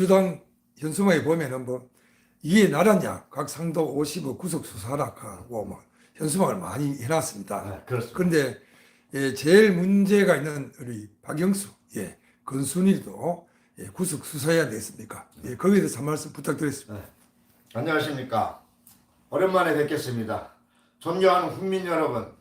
민주당 현수막에 보면은 뭐 이게 나라냐 각 상도 50억 구속 수사락하고 뭐 현수막을 많이 해놨습니다. 네, 그렇습니다. 그런데 예, 제일 문제가 있는 우리 박영수, 예, 건순일도 예, 구속 수사해야 되겠습니까? 예, 거기에 대해서 한 말씀 부탁드리겠습니다. 안녕하십니까. 오랜만에 뵙겠습니다. 존경하는 국민 여러분,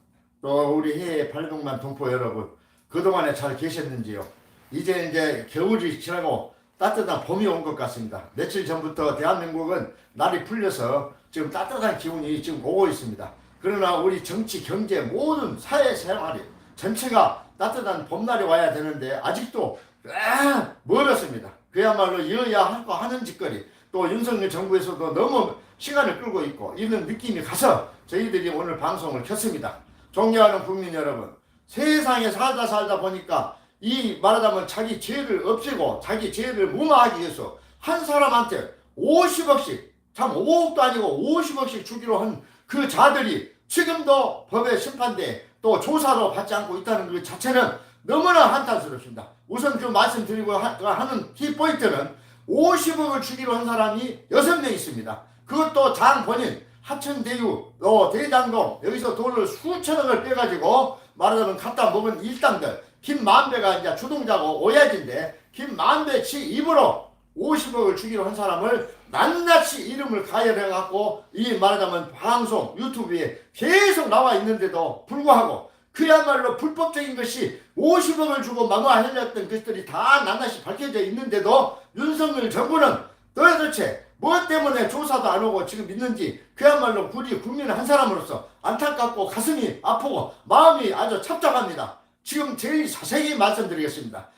또 우리 해외 800만 동포 여러분, 그동안에 잘 계셨는지요? 이제 이제 겨울이 지나고 따뜻한 봄이 온 것 같습니다. 며칠 전부터 대한민국은 날이 풀려서 지금 따뜻한 기운이 지금 오고 있습니다. 그러나 우리 정치, 경제 모든 사회 생활이 전체가 따뜻한 봄날이 와야 되는데 아직도 아, 멀었습니다. 그야말로 이어야 할거 하는 짓거리 또 윤석열 정부에서도 너무 시간을 끌고 있고 이런 느낌이 가서 저희들이 오늘 방송을 켰습니다. 존경하는 국민 여러분, 세상에 살다 살다 보니까 이 말하자면 자기 죄를 없애고 자기 죄를 무마하기 위해서 한 사람한테 50억씩 참 5억도 아니고 50억씩 주기로 한 그 자들이 지금도 법의 심판대 또 조사로 받지 않고 있다는 그 자체는 너무나 한탄스럽습니다. 우선 그 말씀드리고 하- 하는 키포인트는 50억을 주기로 한 사람이 6명 있습니다. 그것도 장 본인, 하천대유, 어, 대장동, 여기서 돈을 수천억을 빼가지고 말하자면 갖다 먹은 일당들, 김만배가 이제 주동자고 오야지인데, 김만배 치 입으로 50억을 주기로 한 사람을 낱낱이 이름을 가열해갖고, 이 말하자면 방송, 유튜브에 계속 나와 있는데도 불구하고, 그야말로 불법적인 것이 50억을 주고 마무하려던 것들이 다 낱낱이 밝혀져 있는데도 윤석열 정부는 도대체 뭐 때문에 조사도 안 오고 지금 있는지 그야말로 우리 국민 한 사람으로서 안타깝고 가슴이 아프고 마음이 아주 착잡합니다. 지금 제일 자세히 말씀드리겠습니다.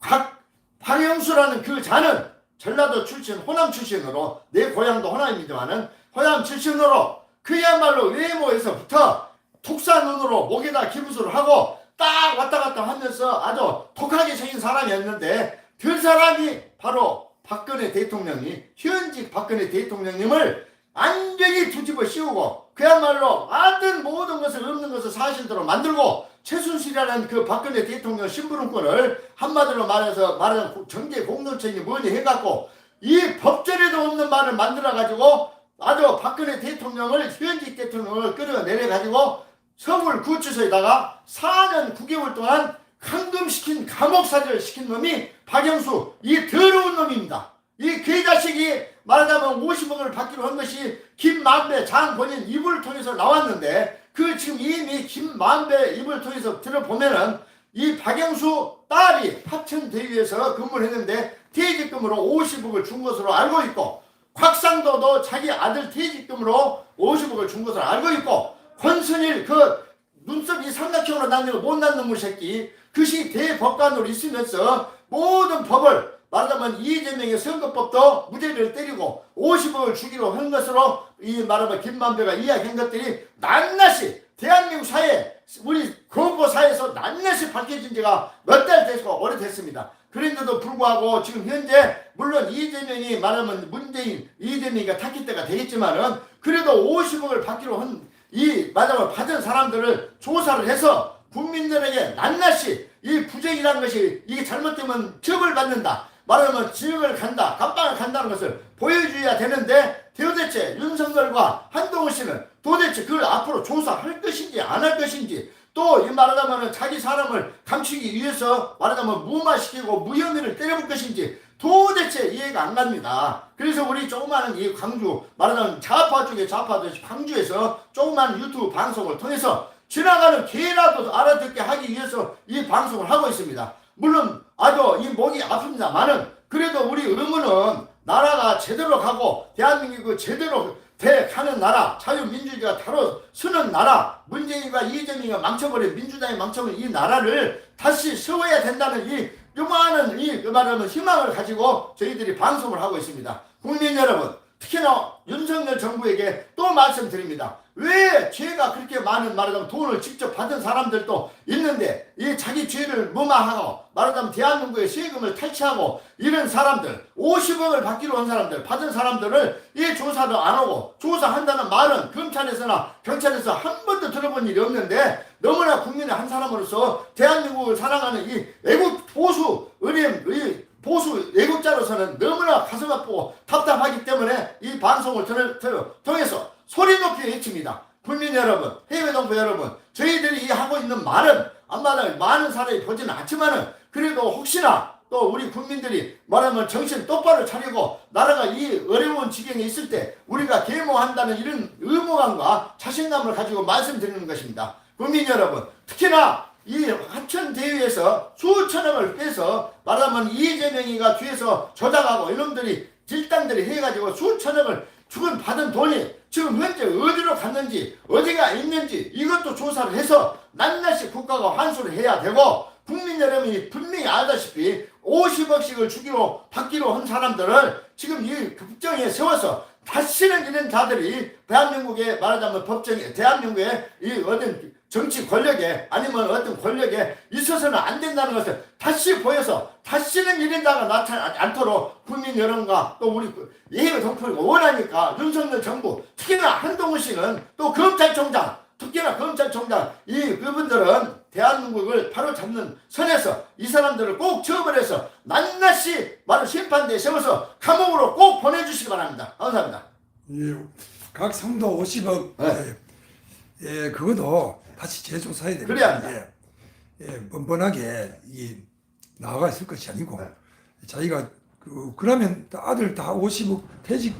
박, 박영수라는 그 자는 전라도 출신, 호남 출신으로 내 고향도 호남이지만은 호남 출신으로 그야말로 외모에서부터 톡사 눈으로 목에다 기부수를 하고 딱 왔다 갔다 하면서 아주 독하게 생긴 사람이었는데 그 사람이 바로 박근혜 대통령이 현직 박근혜 대통령님을 완전히 뒤집어 씌우고 그야말로 모든 모든 것을 없는 것을 사실대로 만들고 최순실이라는 그 박근혜 대통령 심부름꾼을 한마디로 말해서 말하는 정계 공동체니 뭐니 해갖고 이 법전에도 없는 말을 만들어가지고 아주 박근혜 대통령을 현직 대통령을 끌어내려가지고 서울 구치소에다가 4년 9개월 동안 감금시킨 감옥사를 시킨 놈이 박영수 이 더러운 놈입니다. 이 개자식이 말하자면 50억을 받기로 한 것이 김만배 장 본인 입을 통해서 나왔는데 그 지금 이미 김만배 입을 통해서 들어보면은 이 박영수 딸이 파천대유에서 근무를 했는데 퇴직금으로 50억을 준 것으로 알고 있고 곽상도도 자기 아들 퇴직금으로 50억을 준 것으로 알고 있고 권순일 그 눈썹이 삼각형으로 나는 못 낳는 놈의 새끼 그시 대법관으로 있으면서 모든 법을 말하자면 이재명의 선거법도 무죄를 때리고 50억을 주기로 한 것으로 이 말하면 김만배가 이야기한 것들이 낱낱이 대한민국 사회 우리 거부 사회에서 낱낱이 밝혀진 지가 몇 달 됐고 오래됐습니다. 그런데도 불구하고 지금 현재 물론 이재명이 말하면 문재인 이재명이가 탔기 때가 되겠지만은 그래도 50억을 받기로 한 이 마지막을 받은 사람들을 조사를 해서 국민들에게 낱낱이 이 부정이라는 것이 이게 잘못되면 처벌 받는다. 말하면 지역을 간다, 감방을 간다는 것을 보여줘야 되는데 도대체 윤석열과 한동훈 씨는 도대체 그걸 앞으로 조사할 것인지 안 할 것인지 또 이 말하자면 자기 사람을 감추기 위해서 말하자면 무마시키고 무혐의를 때려볼 것인지 도대체 이해가 안 갑니다. 그래서 우리 조그마한 이 광주 말하자면 좌파 중에 좌파도 광주에서 조그마한 유튜브 방송을 통해서 지나가는 개라도 알아듣게 하기 위해서 이 방송을 하고 있습니다. 물론 아주 이 목이 아픕니다만은 그래도 우리 의무는 나라가 제대로 가고 대한민국이 제대로 돼 가는 나라 자유민주주의가 다로 서는 나라 문재인과 이재명이가 망쳐버린 민주당이 망쳐버린 이 나라를 다시 세워야 된다는 이 요만한 이 말하면 희망을 가지고 저희들이 방송을 하고 있습니다. 국민 여러분 특히나 윤석열 정부에게 또 말씀드립니다. 왜 죄가 그렇게 많은 말하자면 돈을 직접 받은 사람들도 있는데 이 자기 죄를 무마하고 말하자면 대한민국의 세금을 탈취하고 이런 사람들 50억을 받기로 한 사람들 받은 사람들을 이 조사도 안 하고 조사한다는 말은 검찰에서나 경찰에서 한 번도 들어본 일이 없는데 너무나 국민의 한 사람으로서 대한민국을 사랑하는 이 외국 보수 의림 의 보수 애국자로서는 너무나 가슴 아프고 답답하기 때문에 이 방송을 통- 통- 통해서 소리 높이 외칩니다. 국민 여러분, 해외 동포 여러분, 저희들이 이 하고 있는 말은 아마는 많은 사람이 보지는 않지만은 그래도 혹시나 또 우리 국민들이 말하면 정신 똑바로 차리고 나라가 이 어려운 지경에 있을 때 우리가 계모한다는 이런 의무감과 자신감을 가지고 말씀드리는 것입니다. 국민 여러분, 특히나 이 하천 대회에서 수천억을 빼서 말하면 이재명이가 뒤에서 조작하고 이놈들이 질당들이 해가지고 수천억을 주건 받은 돈이 지금 현재 어디로 갔는지 어디가 있는지 이것도 조사를 해서 낱낱이 국가가 환수를 해야 되고 국민 여러분이 분명히 알다시피 50억씩을 주기로 받기로 한 사람들을 지금 이 국정에 세워서 다시는 이런 자들이 대한민국에 말하자면 법정에 대한민국의 이 어떤 정치 권력에 아니면 어떤 권력에 있어서는 안 된다는 것을 다시 보여서 다시는 이런 자가 나타나지 않도록 국민 여론과 또 우리 예외 동포가 원하니까 윤석열 정부 특히나 한동훈 씨는 또 검찰총장 특히나 검찰총장 이 그분들은 대한민국을 바로 잡는 선에서 이 사람들을 꼭 처벌해서 낱낱이 바로 심판대에 세워서 감옥으로 꼭 보내주시기 바랍니다. 감사합니다. 예, 각 성도 50억 네. 예, 예, 그것도 다시 재조사해야 됩니다. 그래야 합니다. 예, 예, 뻔뻔하게 이 나아가 있을 것이 아니고 네. 자기가 그 그러면 아들 다 50억 퇴직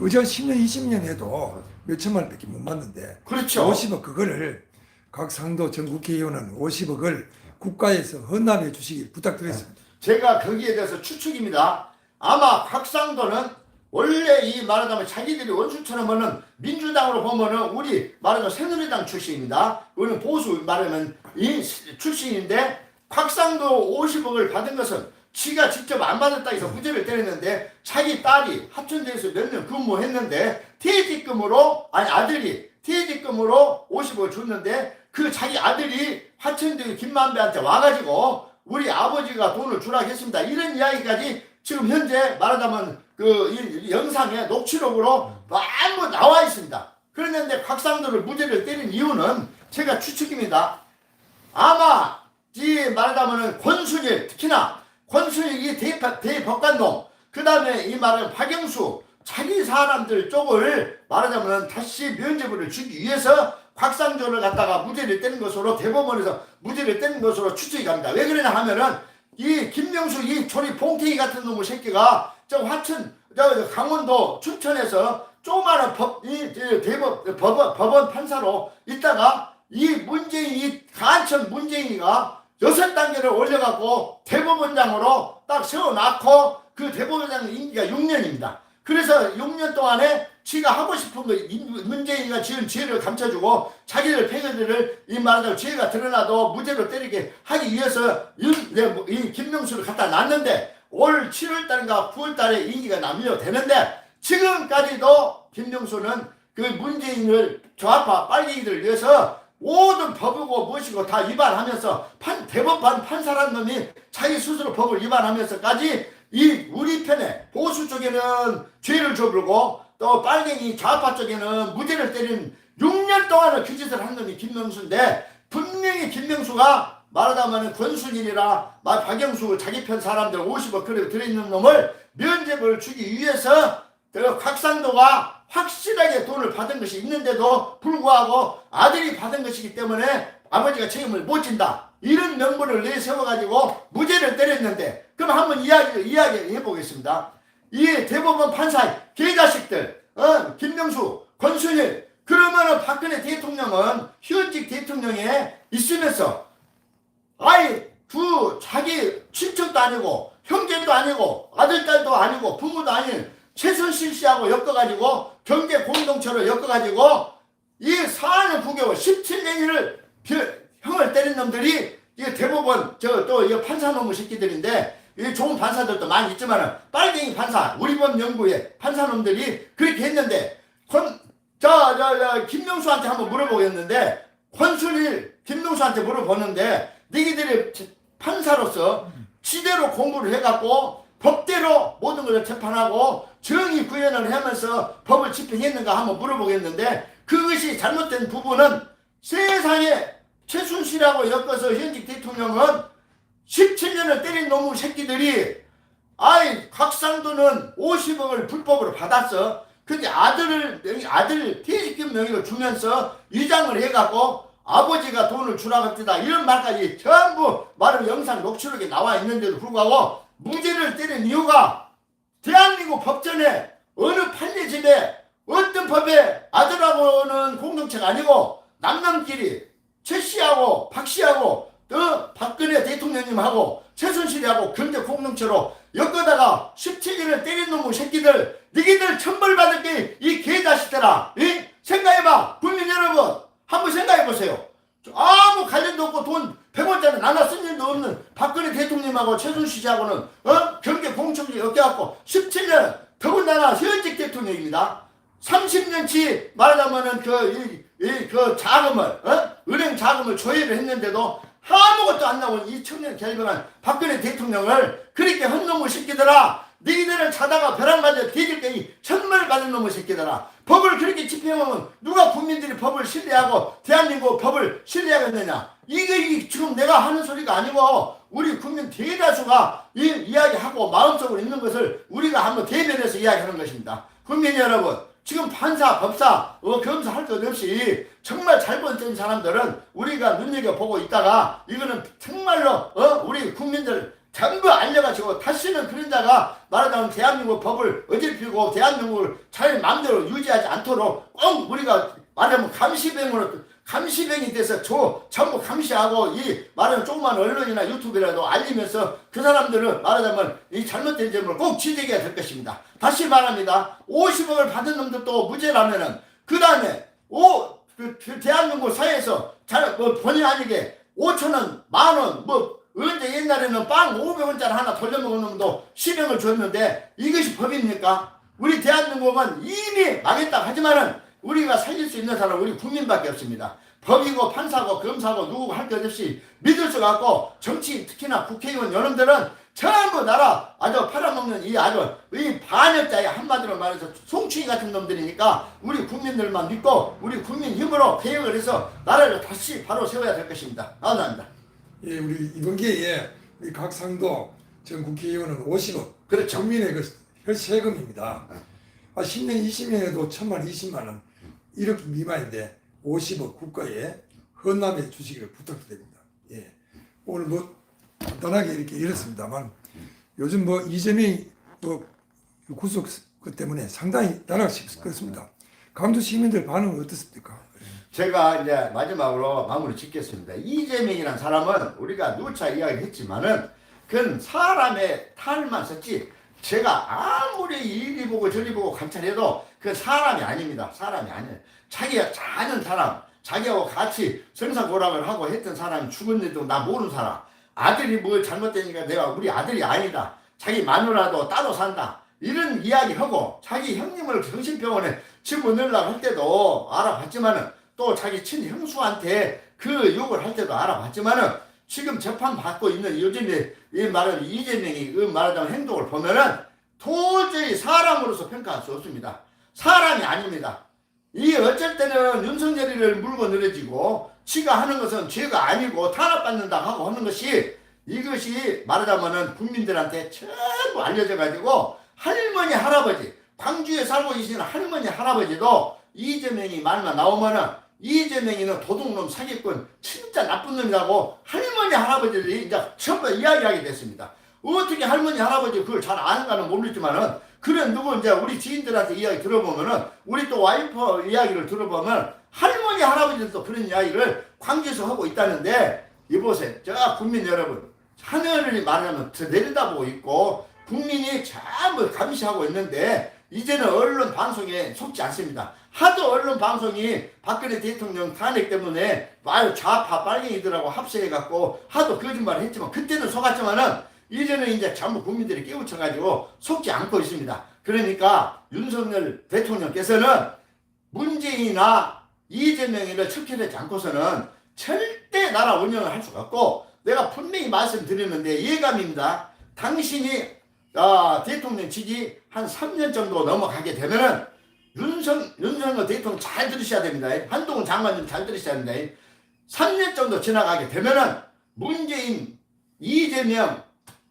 의전 10년 20년 해도 몇 천만 원밖에 못 받는데 그렇죠. 50억 그거를 각 상도 전 국회의원은 50억을 국가에서 헌납해 주시길 부탁드리겠습니다. 제가 거기에 대해서 추측입니다. 아마 곽상도는 원래 이 말하자면 자기들이 원수처럼 보는 민주당으로 보면은 우리 말하자면 새누리당 출신입니다. 우리는 보수 말하면 이 출신인데 곽상도 50억을 받은 것은 지가 직접 안 받았다 해서 무죄를 때렸는데 자기 딸이 합천대에서 몇 년 근무했는데 퇴직금으로 아니 아들이 퇴직금으로 50억을 줬는데 그 자기 아들이 화천대 김만배한테 와가지고 우리 아버지가 돈을 주라고 했습니다. 이런 이야기까지 지금 현재 말하자면 그이 영상에 녹취록으로 많이 나와 있습니다. 그런데 곽상도를 무죄를 때린 이유는 제가 추측입니다. 아마 이 말하자면은 권순일 특히나 권순일 이 대, 대법관동 그 다음에 이 말은 박영수 자기 사람들 쪽을 말하자면 다시 면죄부를 주기 위해서 곽상조를 갖다가 무죄를 떼는 것으로 대법원에서 무죄를 떼는 것으로 추측이 갑니다. 왜 그러냐 하면은 이 김명수 이 조리 봉태기 같은 놈의 새끼가 저 화천 저 강원도 춘천에서 조그마한 법, 이, 저 대법, 법원, 법원 판사로 있다가 이 문재인, 이 간천 문재인이가 여섯 단계를 올려갖고 대법원장으로 딱 세워놨고 그 대법원장 임기가 6년입니다. 그래서 6년 동안에 지가 하고 싶은 거 이- 문재인이가 지은 죄를 감춰주고 자기들 패거들을 이 말하자면 죄가 드러나도 무죄로 때리게 하기 위해서 이, 네, 뭐, 이 김명수를 갖다 놨는데 올 7월달인가 9월달에 임기가 남녀되는데 지금까지도 김명수는 그 문재인을 좌파 빨갱이들을 위해서 모든 법이고 무엇이고 다 위반하면서 판, 대법관 판사란 놈이 자기 스스로 법을 위반하면서까지 이 우리 편에 보수 쪽에는 죄를 줘불고 또 빨갱이 좌파 쪽에는 무죄를 때린 6년 동안을 그 짓을 한 놈이 김명수인데 분명히 김명수가 말하자면 권순일이라 말 박영수 자기 편 사람들 50억 그래 들어있는 놈을 면죄부를 주기 위해서 그 곽상도가 확실하게 돈을 받은 것이 있는데도 불구하고 아들이 받은 것이기 때문에 아버지가 책임을 못 진다. 이런 명분을 내세워가지고 무죄를 때렸는데 그럼 한번 이야기 이야기 해 보겠습니다. 이 대법원 판사 개자식들, 어, 김명수, 권순일 그러면은 박근혜 대통령은 현직 대통령에 있으면서 아이 두 자기 친척도 아니고 형제도 아니고 아들딸도 아니고 부모도 아닌 최순실 씨하고 엮어가지고 경제 공동체로 엮어가지고 이 사안을 구겨 17년을 형을 때린 놈들이 이 대법원 저 또 이 판사 놈의 새끼들인데 이 좋은 판사들도 많이 있지만은 빨갱이 판사 우리 법 연구의 판사 놈들이 그렇게 했는데 권저저 김명수한테 한번 물어보겠는데 권순일 김명수한테 물어보는데 너희들이 판사로서 지대로 공부를 해갖고 법대로 모든 것을 재판하고 정의 구현을 하면서 법을 집행했는가 한번 물어보겠는데 그것이 잘못된 부분은 세상에 최순실하고 엮어서 현직 대통령은 17년을 때린 놈의 새끼들이 아이 각상도는 50억을 불법으로 받았어. 근데 아들을 명의- 아들 퇴직금 명의로 주면서 위장을 해갖고 아버지가 돈을 주라고 합니다. 이런 말까지 전부 말은 영상 녹취록에 나와 있는데도 불구하고 무죄를 때린 이유가 대한민국 법전에 어느 판례 집에 어떤 법에 아들하고는 공동체가 아니고 남남끼리 최 씨하고 박 씨하고 또 박근혜 대통령님하고 최순실이하고 경제 공동체로 엮어다가 17년을 때린 놈의 새끼들 니희들 천벌 받을 게 이 개자식들아 이? 생각해봐 국민 여러분 한번 생각해보세요 아무 관련도 없고 돈 100원짜리 나눠 쓴 일도 없는 박근혜 대통령하고 최순실 씨하고는 어? 경제 공천이 엮여갖고 17년 더군다나 현직 대통령입니다 30년치 말하자면은 그, 이, 이, 그 자금을, 어? 은행 자금을 조회를 했는데도 아무것도 안 나온 이 청년 결병한 박근혜 대통령을 그렇게 한 놈의 새끼들아, 너희들을 자다가 벼락 맞아 뒤질 게이 천벌 받은 놈의 새끼들아. 법을 그렇게 집행하면 누가 국민들이 법을 신뢰하고 대한민국 법을 신뢰하겠느냐. 이게 이 지금 내가 하는 소리가 아니고 우리 국민 대다수가 이 이야기하고 마음속으로 있는 것을 우리가 한번 대변해서 이야기하는 것입니다. 국민 여러분, 지금 판사, 법사, 어, 검사 할 것 없이 정말 잘못된 사람들은 우리가 눈여겨보고 있다가 이거는 정말로 어, 우리 국민들 전부 알려가지고 다시는 그런 자가 말하자면 대한민국 법을 어질피고 대한민국을 잘 마음대로 유지하지 않도록 꼭 우리가 말하면 감시병으로 감시병이 돼서 저 전부 감시하고 이 말하는 조그만 언론이나 유튜브라도 알리면서 그 사람들은 말하자면 이 잘못된 점을 꼭 지적해야 될 것입니다. 다시 말합니다. 50억을 받은 놈들도 무죄라면은 그 다음에 오 그, 그 대한민국 사회에서 잘, 뭐, 본의 아니게 5천원, 만원, 뭐, 언제 옛날에는 빵 500원짜리 하나 돌려먹은 놈도 실형을 줬는데 이것이 법입니까? 우리 대한민국은 이미 망했다 하지만은 우리가 살릴 수 있는 사람은 우리 국민밖에 없습니다. 법이고 판사고 검사고 누구 할것 없이 믿을 수가 없고 정치인 특히나 국회의원 여러분들은 전부 나라 아주 팔아먹는 이 아주 이 반역자의 한마디로 말해서 송충이 같은 놈들이니까 우리 국민들만 믿고 우리 국민 힘으로 개혁을 해서 나라를 다시 바로 세워야 될 것입니다. 감사합니다. 예, 우리 이번 기회에 우리 각 상도 전 국회의원은 50억. 그렇죠. 국민의 그 혈세금입니다. 아, 10년, 20년 해도 천만, 20만 원, 1억 미만인데 50억 국가에 헌납해 주시기를 부탁드립니다. 예. 오늘 뭐 간단하게 이렇게 이렇습니다만 요즘 뭐 이재명이 뭐 구속 그 때문에 상당히 나락시켰습니다. 강주 시민들 반응은 어떻습니까? 제가 이제 마지막으로 마무리 짓겠습니다. 이재명이라는 사람은 우리가 누차 이야기를 했지만은 그건 사람의 탈만 썼지 제가 아무리 이리 보고 저리 보고 감찰해도 그 사람이 아닙니다. 사람이 아니에요. 자기가 아는 사람, 자기하고 같이 성사고락을 하고 했던 사람이 죽었는데도 나 모르는 사람. 아들이 뭐 잘못되니까 내가 우리 아들이 아니다. 자기 마누라도 따로 산다. 이런 이야기 하고 자기 형님을 정신병원에 집어넣으려고 할 때도 알아봤지만은 또 자기 친형수한테 그 욕을 할 때도 알아봤지만은 지금 재판 받고 있는 요즘에 이 말하는 이재명이 그 말하자면 행동을 보면은 도저히 사람으로서 평가할 수 없습니다. 사람이 아닙니다. 이 어쩔 때는 윤석열이를 물고 늘어지고 지가 하는 것은 죄가 아니고 탄압받는다 하고 하는 것이 이것이 말하자면은 국민들한테 전부 알려져 가지고 할머니 할아버지 광주에 살고 계시는 할머니 할아버지도 이재명이 말만 나오면은 이재명이는 도둑놈 사기꾼 진짜 나쁜 놈이라고 할머니 할아버지들이 이제 전부 이야기하게 됐습니다. 어떻게 할머니 할아버지 그걸 잘 아는가는 모르지만은 그런 누구 이제 우리 지인들한테 이야기 들어보면은 우리 또 와이프 이야기를 들어보면 할머니 할아버지들도 그런 이야기를 광주에서 하고 있다는데 이보세요. 저 국민 여러분 하늘을 말하면 저 내려다보고 있고 국민이 전부 감시하고 있는데 이제는 언론 방송에 속지 않습니다. 하도 언론 방송이 박근혜 대통령 탄핵 때문에 말 좌파 빨갱이들하고 합세해갖고 하도 거짓말을 했지만 그때는 속았지만은 이제는 이제 전부 국민들이 깨우쳐가지고 속지 않고 있습니다. 그러니까 윤석열 대통령께서는 문재인이나 이재명이를 척결하지 않고서는 절대 나라 운영을 할 수가 없고 내가 분명히 말씀드리는데 예감입니다. 당신이 아, 대통령 직이 한 3년 정도 넘어가게 되면은 윤석, 윤석열 대통령 잘 들으셔야 됩니다. 한동훈 장관님 잘 들으셔야 됩니다. 3년 정도 지나가게 되면은 문재인, 이재명,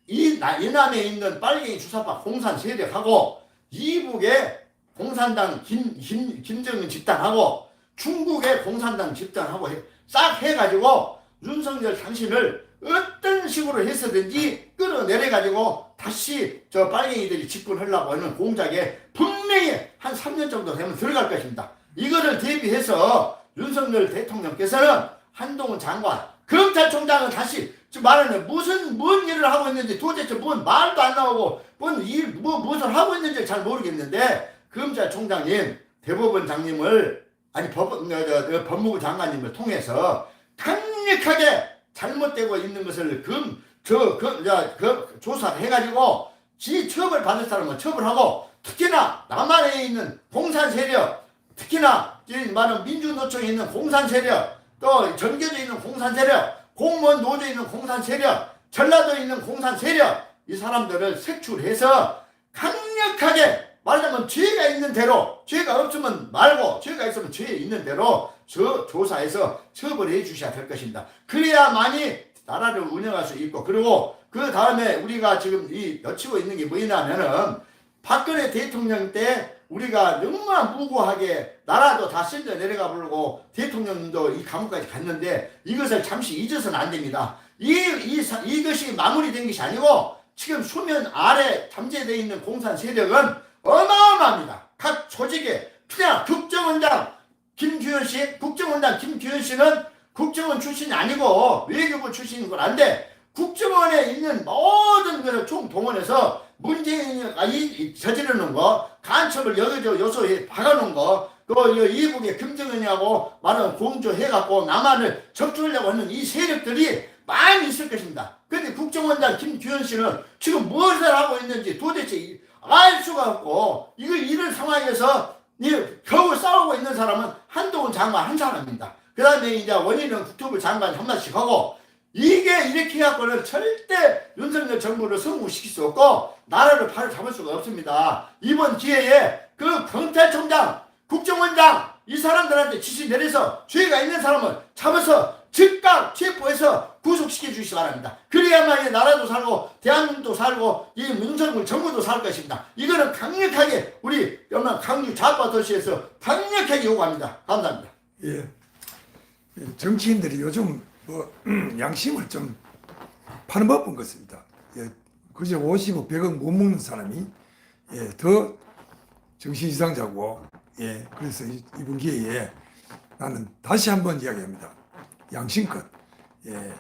이 나- 이남에 있는 빨갱이 주사파 공산 세력하고 이북의 공산당 김, 김, 김정은 집단하고 중국의 공산당 집단하고 해- 싹 해가지고 윤석열 당신을 어떤 식으로 해서든지 끌어내려가지고 다시 저 빨갱이들이 집권하려고 하는 공작에 분명히 한 3년 정도 되면 들어갈 것입니다. 이거를 대비해서 윤석열 대통령께서는 한동훈 장관, 검찰총장은 다시 지금 말하는 무슨 뭔 일을 하고 있는지 도대체 뭔 말도 안 나오고 뭔 일, 뭐 무엇을 하고 있는지 잘 모르겠는데 검찰총장님, 대법원장님을 아니 법, 어, 법무부 장관님을 통해서 강력하게 잘못되고 있는 것을 금, 저, 그, 저, 그, 조사를 해가지고 지 처벌 받을 사람은 처벌하고 특히나 남한에 있는 공산 세력 특히나 이 많은 민주노총에 있는 공산 세력 또 전교조에 있는 공산 세력 공무원 노조에 있는 공산 세력 전라도에 있는 공산 세력 이 사람들을 색출해서 강력하게 말하자면 죄가 있는 대로 죄가 없으면 말고 죄가 있으면 죄 있는 대로 저 조사해서 처벌해 주셔야 될 것입니다. 그래야만이 나라를 운영할 수 있고 그리고 그 다음에 우리가 지금 이 여치고 있는 게 뭐냐면은 박근혜 대통령 때 우리가 너무나 무고하게 나라도 다 쓸려 내려가 버리고 대통령도 이 감옥까지 갔는데 이것을 잠시 잊어서는 안 됩니다. 이, 이, 사- 이것이 마무리된 것이 아니고 지금 수면 아래 잠재되어 있는 공산 세력은 어마어마합니다. 각 조직에 그냥 국정원장 김규현 씨, 국정원장 김규현 씨는 국정원 출신이 아니고 외교부 출신인 건 안돼. 국정원에 있는 모든 것을 총동원해서 문재인이 아, 저지르는 거, 간첩을 여기저 요소에 박아놓은 거, 또이 이북에 김정은이하고 말은 공조해갖고 남한을 적중하려고 하는 이 세력들이 많이 있을 것입니다. 근데 국정원장 김규현 씨는 지금 무엇을 하고 있는지 도대체 이- 알 수가 없고, 이거 이런 상황에서 이 겨우 싸우고 있는 사람은 한동훈 장관 한 사람입니다. 그 다음에 이제 원인은 국토부 장관 한 마씩 하고, 이게 이렇게 해갖고는 절대 윤석열 정부를 성공시킬 수 없고 나라를 발을 잡을 수가 없습니다. 이번 기회에 그 경찰청장, 국정원장 이 사람들한테 지시 내려서 죄가 있는 사람을 잡아서 즉각 체포해서 구속시켜 주시기 바랍니다. 그래야만 이 나라도 살고 대한민국도 살고 이 윤석열 정부도 살 것입니다. 이거는 강력하게 우리 영남 강주 좌파 도시에서 강력하게 요구합니다. 감사합니다. 예. 예, 정치인들이 요즘 뭐 양심을 좀 파는 법인 것입니다. 예. 그저 50억, 100억 못 먹는 사람이 예, 더 정신 이상자고 예. 그래서 이- 이번 기회에 나는 다시 한번 이야기합니다. 양심껏 예.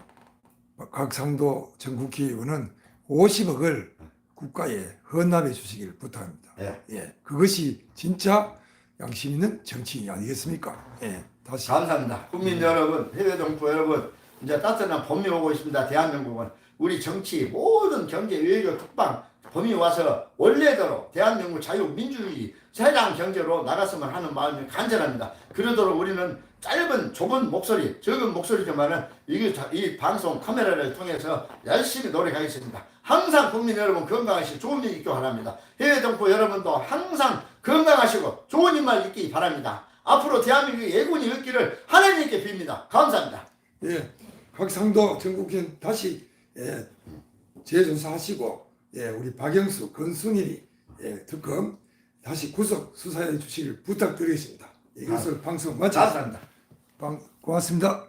각상도 전 국회의원은 50억을 국가에 헌납해 주시길 부탁합니다. 예. 예. 그것이 진짜 양심 있는 정치인이 아니겠습니까? 예. 다시 감사합니다. 국민 여러분, 해외 정부 여러분, 이제 따뜻한 봄이 오고 있습니다. 대한민국은 우리 정치 모든 경제 외교 특방 봄이 와서 원래대로 대한민국 자유민주주의 세장 경제로 나갔으면 하는 마음이 간절합니다. 그러도록 우리는 짧은 좁은 목소리, 적은 목소리지만은 이, 이 방송 카메라를 통해서 열심히 노력하겠습니다. 항상 국민 여러분 건강하시고 좋은 일 있기 바랍니다. 해외 정부 여러분도 항상 건강하시고 좋은 일만 있기 바랍니다. 앞으로 대한민국의 예군이 있기를 하나님께 빕니다. 감사합니다. 예, 각상도 전국현 다시 예, 재조사하시고 예, 우리 박영수 건순일이 예, 특검 다시 구속 수사해 주시길 부탁드리겠습니다. 이것을 방송 마치 감사합니다. 방, 고맙습니다.